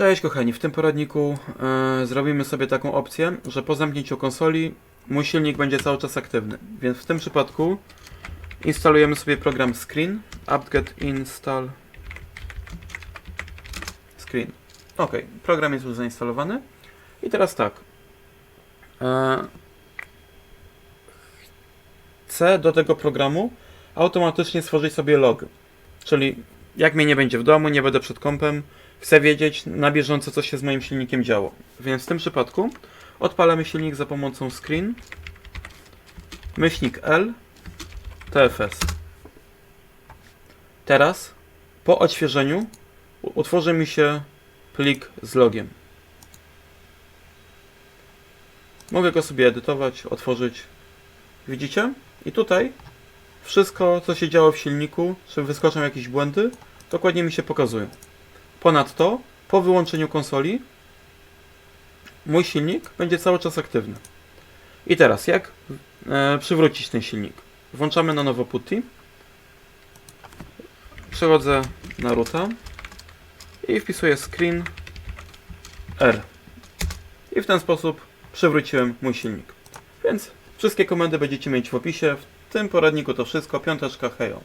Cześć kochani, w tym poradniku e, zrobimy sobie taką opcję, że po zamknięciu konsoli mój silnik będzie cały czas aktywny. Więc w tym przypadku instalujemy sobie program Screen, apt-get install screen. Ok, program jest już zainstalowany. I teraz tak. E, chcę do tego programu automatycznie stworzyć sobie log. Czyli jak mnie nie będzie w domu, nie będę przed kompem, chcę wiedzieć na bieżąco, co się z moim silnikiem działo. Więc w tym przypadku odpalamy silnik za pomocą screen, myślnik L, TFS. Teraz, po odświeżeniu, utworzy mi się plik z logiem. Mogę go sobie edytować, otworzyć. Widzicie? I tutaj wszystko, co się działo w silniku, czy wyskoczą jakieś błędy, dokładnie mi się pokazują. Ponadto, po wyłączeniu konsoli, mój silnik będzie cały czas aktywny. I teraz, jak e, przywrócić ten silnik? Włączamy na nowo PuTTY. Przechodzę na roota i wpisuję screen R. I w ten sposób przywróciłem mój silnik. Więc wszystkie komendy będziecie mieć w opisie. W tym poradniku to wszystko. Piąteczka, hejo.